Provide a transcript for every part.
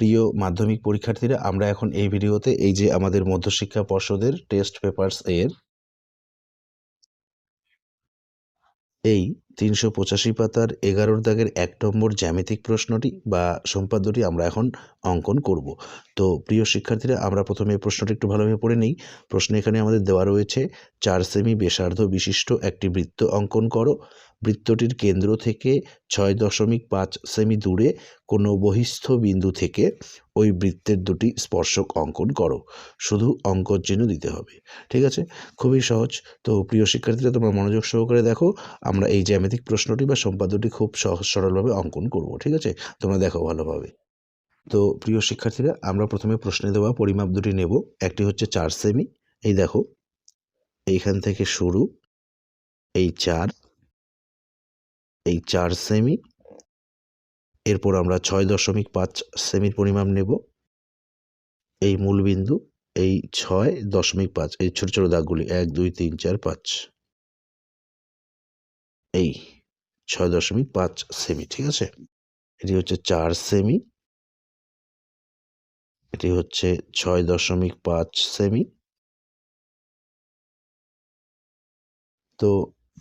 প্রিয় মাধ্যমিক পরীক্ষার্থীরা, আমরা এখন এই ভিডিওতে এই যে আমাদের মধ্যশিক্ষা পর্ষদের টেস্ট পেপারস এর এই তিনশো পঁচাশি পাতার এগারোর দাগের এক নম্বর জ্যামিতিক প্রশ্নটি বা সম্পাদ্যটি আমরা এখন অঙ্কন করব। তো প্রিয় শিক্ষার্থীরা, আমরা প্রথমে এই প্রশ্নটি একটু ভালোভাবে পড়ে নিই। প্রশ্ন এখানে আমাদের দেওয়া রয়েছে, চার সেমি ব্যাসার্ধ বিশিষ্ট একটি বৃত্ত অঙ্কন করো। বৃত্তটির কেন্দ্র থেকে ছয় দশমিক পাঁচ সেমি দূরে কোনো বহিস্থ বিন্দু থেকে ওই বৃত্তের দুটি স্পর্শক অঙ্কন করো। শুধু অঙ্কর চিহ্ন দিতে হবে। ঠিক আছে? খুবই সহজ। তো প্রিয় শিক্ষার্থীরা, তোমরা মনোযোগ সহকারে দেখো। আমরা এই জ্যামিতিক প্রশ্নটি বা সম্পাদ্যটি খুব সহজ সরলভাবে অঙ্কন করব, ঠিক আছে? তোমরা দেখো ভালোভাবে। তো প্রিয় শিক্ষার্থীরা, আমরা প্রথমে প্রশ্নে দেওয়া পরিমাপ দুটি নেব। একটি হচ্ছে চার সেমি, এই দেখো, এইখান থেকে শুরু, এই চার এই চার সেমি, এরপর আমরা ছয় দশমিক পাঁচ সেমির পরিমাপ নেব। এই মূল বিন্দু এই ছয় দশমিক পাঁচ, এই ছোট ছোট দাগগুলি, এক, দুই, তিন, চার, পাঁচ। এই ছয় দশমিক পাঁচ সেমি ঠিক আছে? এটি হচ্ছে চার সেমি এটি হচ্ছে ছয় দশমিক পাঁচ সেমি তো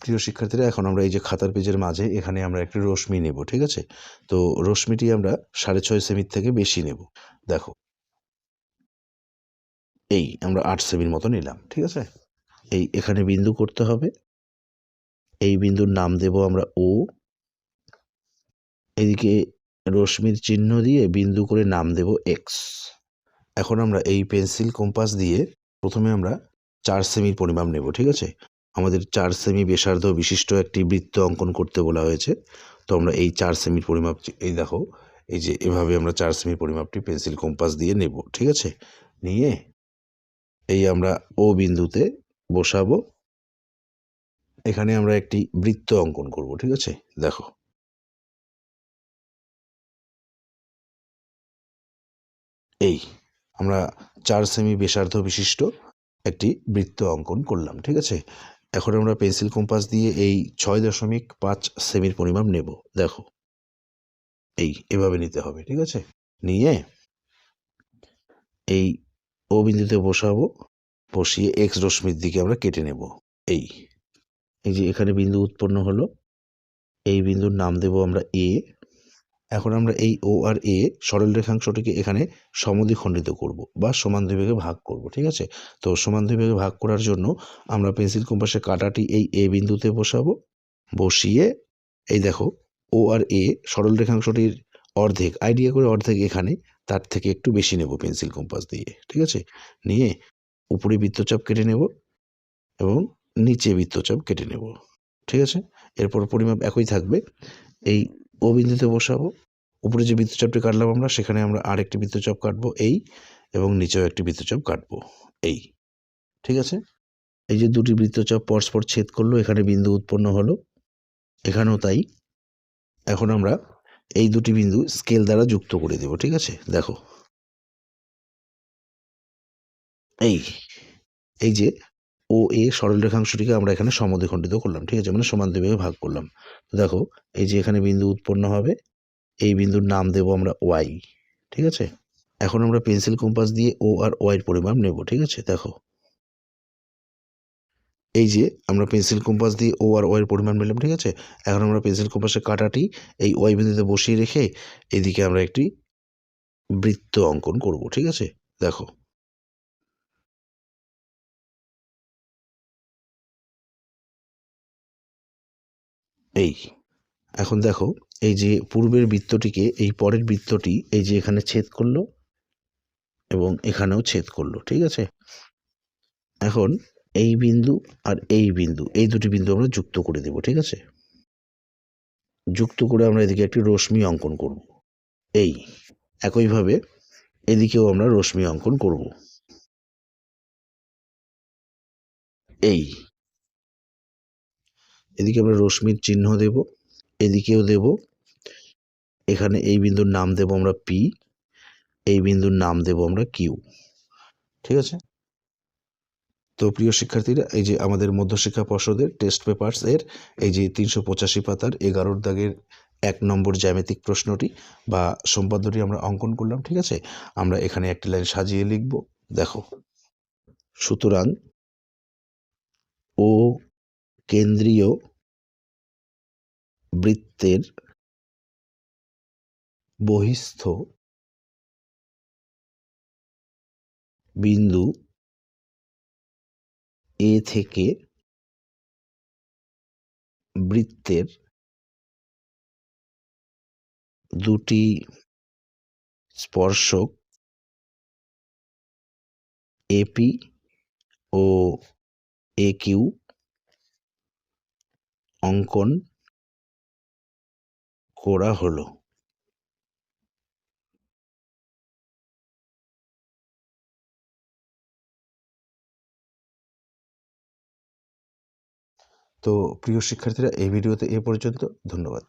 প্রিয় শিক্ষার্থীরা, এখন আমরা এই যে খাতার পেজের মাঝে, এখানে আমরা একটি রশ্মি নেব, ঠিক আছে? তো রশ্মিটি আমরা সাড়ে ছয় সেমির থেকে বেশি নেব। দেখো। এই আমরা আট সেমির মতো নিলাম, ঠিক আছে? এই এখানে বিন্দু করতে হবে। এই বিন্দুর নাম দেব আমরা ও। এদিকে রশ্মির চিহ্ন দিয়ে বিন্দু করে নাম দেব এক্স এখন আমরা এই পেন্সিল কম্পাস দিয়ে প্রথমে আমরা চার সেমির পরিমাপ নেব, ঠিক আছে? আমাদের চার সেমি ব্যাসার্ধ বিশিষ্ট একটি বৃত্ত অঙ্কন করতে বলা হয়েছে। তো আমরা এই চার সেমির পরিমাপ এই দেখো, এই যে এভাবে আমরা চার সেমির পরিমাপটি পেন্সিল কম্পাস দিয়ে নেব, ঠিক আছে? নিয়ে এই আমরা ও বিন্দুতে বসাবো। এখানে আমরা একটি বৃত্ত অঙ্কন করব, ঠিক আছে? দেখো। এই, আমরা চার সেমি ব্যাসার্ধ বিশিষ্ট একটি বৃত্ত অঙ্কন করলাম, ঠিক আছে? এখন আমরা পেন্সিল কম্পাস দিয়ে এই ছয় দশমিক পাঁচ সেমির পরিমাপ নেব, দেখো। এই, এভাবে নিতে হবে, ঠিক আছে? নিয়ে এই ও বিন্দুতে বসাবো, বসিয়ে এক্স রশ্মির দিকে আমরা কেটে নেব, এই। এই যে এখানে বিন্দু উৎপন্ন হলো, এই বিন্দুর নাম দেব আমরা এ এখন আমরা এই ও আর এ সরল রেখাংশটিকে এখানে সমদ্বিখণ্ডিত করব বা সমান দুই ভাগে করব, ঠিক আছে? তো সমান দুই ভাগ করার জন্য আমরা পেন্সিল কম্পাসের কাঁটাটি এই এ বিন্দুতে বসাবো, বসিয়ে এই দেখো ও আর এ সরল রেখাংশটির অর্ধেক আইডিয়া করে অর্ধেক এখানে, তার থেকে একটু বেশি নেব পেন্সিল কম্পাস দিয়ে, ঠিক আছে? নিয়ে উপরে বৃত্তচাপ কেটে নেব এবং নিচে বৃত্তচাপ কেটে নেব, ঠিক আছে? এরপর পরিমাপ একই থাকবে। এই ও বিন্দুতে বসাবো। উপরে যে বৃত্তচাপটি কাটলাম আমরা, সেখানে আমরা আরেকটি বৃত্তচাপ কাটবো, এই, এবং নিচেও একটি বৃত্তচাপ কাটবো, এই, ঠিক আছে? এই যে দুটি বৃত্তচাপ পরস্পর ছেদ করল, এখানে বিন্দু উৎপন্ন হলো, এখানেও তাই। এখন আমরা এই দুটি বিন্দু স্কেল দ্বারা যুক্ত করে দেব, ঠিক আছে? দেখো। এই এই যে ও, এ সরল রেখাংশটিকে আমরা এখানে সমদ্বিখণ্ডিত করলাম, ঠিক আছে? মানে সমান দুই ভাগ করলাম। তো দেখো, এই যে এখানে বিন্দু উৎপন্ন হবে, এই বিন্দুর নাম দেব আমরা ওয়াই ঠিক আছে? এখন আমরা পেন্সিল কম্পাস দিয়ে ও আর ওয়াইয়ের পরিমাপ নেব, ঠিক আছে? দেখো। এই যে আমরা পেন্সিল কম্পাস দিয়ে ও আর ওয়াইয়ের পরিমাণ নিলাম, ঠিক আছে? এখন আমরা পেন্সিল কম্পাসের কাঁটাটি এই ওয়াই বিন্দুতে বসিয়ে রেখে এদিকে আমরা একটি বৃত্ত অঙ্কন করব, ঠিক আছে? দেখো। এই। এখন দেখো, এই যে পূর্বের বৃত্তটিকে, এই পরের বৃত্তটি, এই যে এখানে ছেদ করল এবং এখানেও ছেদ করল, ঠিক আছে? এখন এই বিন্দু আর এই বিন্দু, এই দুটি বিন্দু আমরা যুক্ত করে দেব, ঠিক আছে? যুক্ত করে আমরা এদিকে একটি রশ্মি অঙ্কন করব। এই, একইভাবে এদিকেও আমরা রশ্মি অঙ্কন করব। এই এদিকে আমরা রশ্মির চিহ্ন দেব, এদিকেও দেব। এখানে এই বিন্দুর নাম দেব আমরা পি এই বিন্দুর নাম দেব আমরা কিউ ঠিক আছে? তো প্রিয় শিক্ষার্থীরা, এই যে আমাদের মধ্যশিক্ষা পর্ষদের টেস্ট পেপার্স এর, এই যে তিনশো পঁচাশি পাতার এগারোর দাগের এক নম্বর জ্যামিতিক প্রশ্নটি বা সম্পাদ্যটি আমরা অঙ্কন করলাম, ঠিক আছে? আমরা এখানে একটি লাইন সাজিয়ে লিখব, দেখো। সুতরাং ও কেন্দ্রীয় বৃত্তের বহিস্থ বিন্দু এ থেকে বৃত্তের দুটি স্পর্শক এপি ও এ কিউ অঙ্কন করা হলো। তো প্রিয় শিক্ষার্থীরা এই ভিডিওতে এ পর্যন্ত। ধন্যবাদ।